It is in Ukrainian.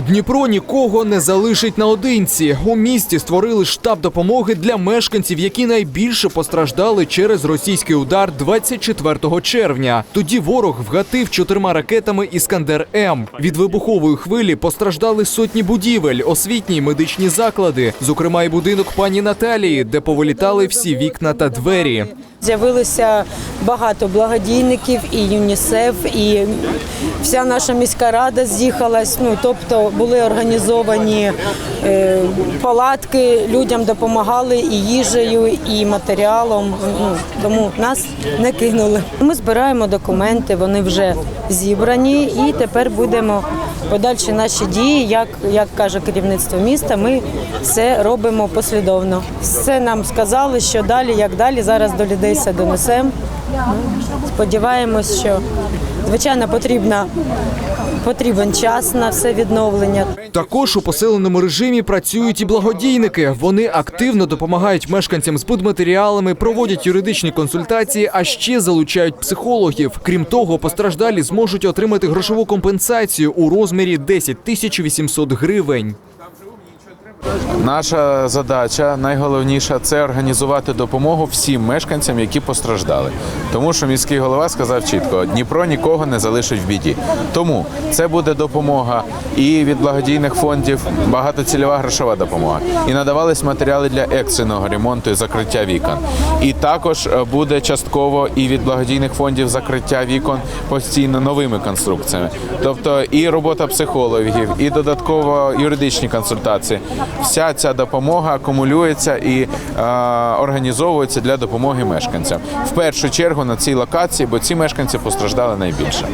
Дніпро нікого не залишить наодинці. У місті створили штаб допомоги для мешканців, які найбільше постраждали через російський удар 24 червня. Тоді ворог вгатив чотирма ракетами Іскандер М. Від вибухової хвилі постраждали сотні будівель, освітні й медичні заклади, зокрема і будинок пані Наталії, де повилітали всі вікна та двері. З'явилося багато благодійників, і ЮНІСЕФ, і вся наша міська рада з'їхалась. Ну тобто були організовані е, палатки, людям допомагали і їжею, і матеріалом. Ну тому нас не кинули. Ми збираємо документи, вони вже зібрані, і тепер будемо подальші наші дії. Як, як каже керівництво міста, ми все робимо послідовно. Все нам сказали, що далі, як далі. Зараз до людей все донесемо. Сподіваємось, що звичайно потрібна, потрібен час на все відновлення. Також у посиленому режимі працюють і благодійники. Вони активно допомагають мешканцям з будматеріалами, проводять юридичні консультації, а ще залучають психологів. Крім того, постраждалі зможуть отримати грошову компенсацію у розмірі 10 тисяч 800 гривень. Наша задача найголовніша це організувати допомогу всім мешканцям, які постраждали. Тому що міський голова сказав чітко: Дніпро нікого не залишить в біді. Тому це буде допомога і від благодійних фондів, багатоцільова грошова допомога. І надавались матеріали для екстреного ремонту і закриття вікон. І також е, буде частково і від благодійних фондів закриття вікон постійно новими конструкціями. Тобто і робота психологів, і додатково юридичні консультації. Вся ця допомога акумулюється і е, організовується для допомоги мешканцям. В першу чергу на цій локації, бо ці мешканці постраждали найбільше.